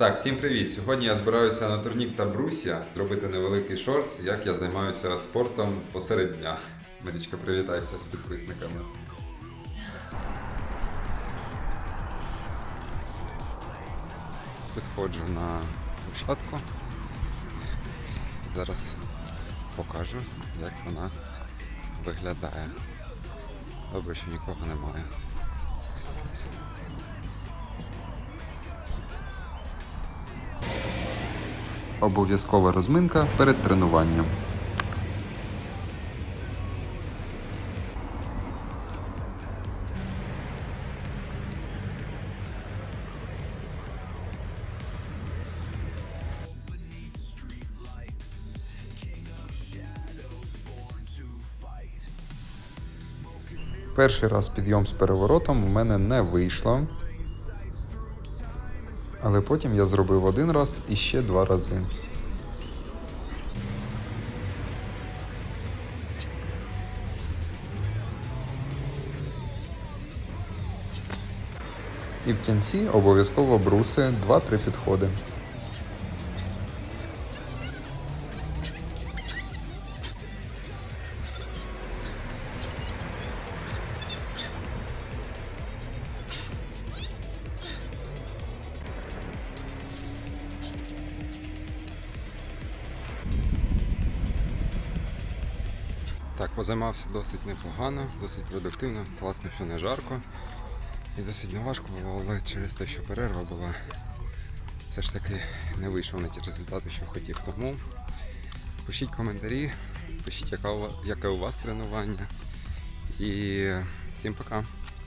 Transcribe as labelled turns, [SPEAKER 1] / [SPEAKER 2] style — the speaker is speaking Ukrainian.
[SPEAKER 1] Так, всім привіт! Сьогодні я збираюся на турнік та брусья зробити невеликий шортс, як я займаюся спортом посеред дня. Марічка, привітайся з підписниками. Підходжу на площадку. Зараз покажу, як вона виглядає. Добре, що нікого немає. Обов'язкова розминка перед тренуванням. Перший раз підйом з переворотом у мене не вийшло. Але потім я зробив один раз і ще два рази. І в кінці обов'язково бруси 2-3 підходи. Так, позаймався досить непогано, досить продуктивно, класно, що не жарко. І досить неважко було, але через те, що перерва була, все ж таки не вийшов на ті результати, що хотів. Тому пишіть коментарі, пишіть, яке у вас тренування. І всім пока.